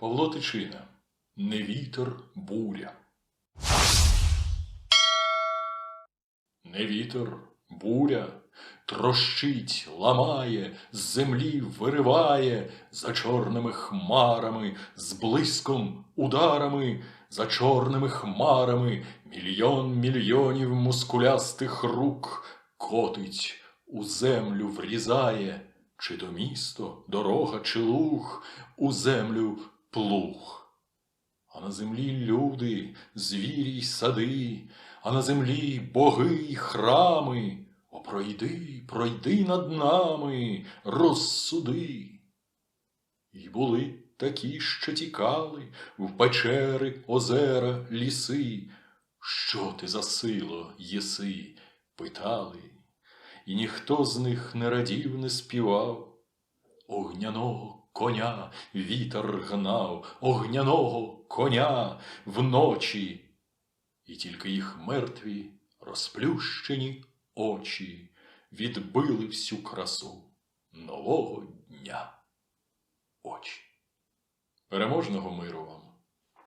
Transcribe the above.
Павло Тичина Не вітер, буря. Не вітер, буря, трощить, ламає, з землі вириває за чорними хмарами, з блиском, ударами, за чорними хмарами, мільйон мільйонів мускулястих рук котить, у землю врізає, чи то місто, дорога, чи луг, у землю плуг. А на землі люди, звірі й сади, а на землі боги й храми. О, пройди, пройди над нами, розсуди. І були такі, що тікали в печери, озера, ліси. Що ти за сило єси? питали, і ніхто з них не радів, не співав. Огняного коня вітер гнав, огняного коня вночі, і тільки їх мертві розплющені очі відбили всю красу нового дня. Очі. Переможного миру вам!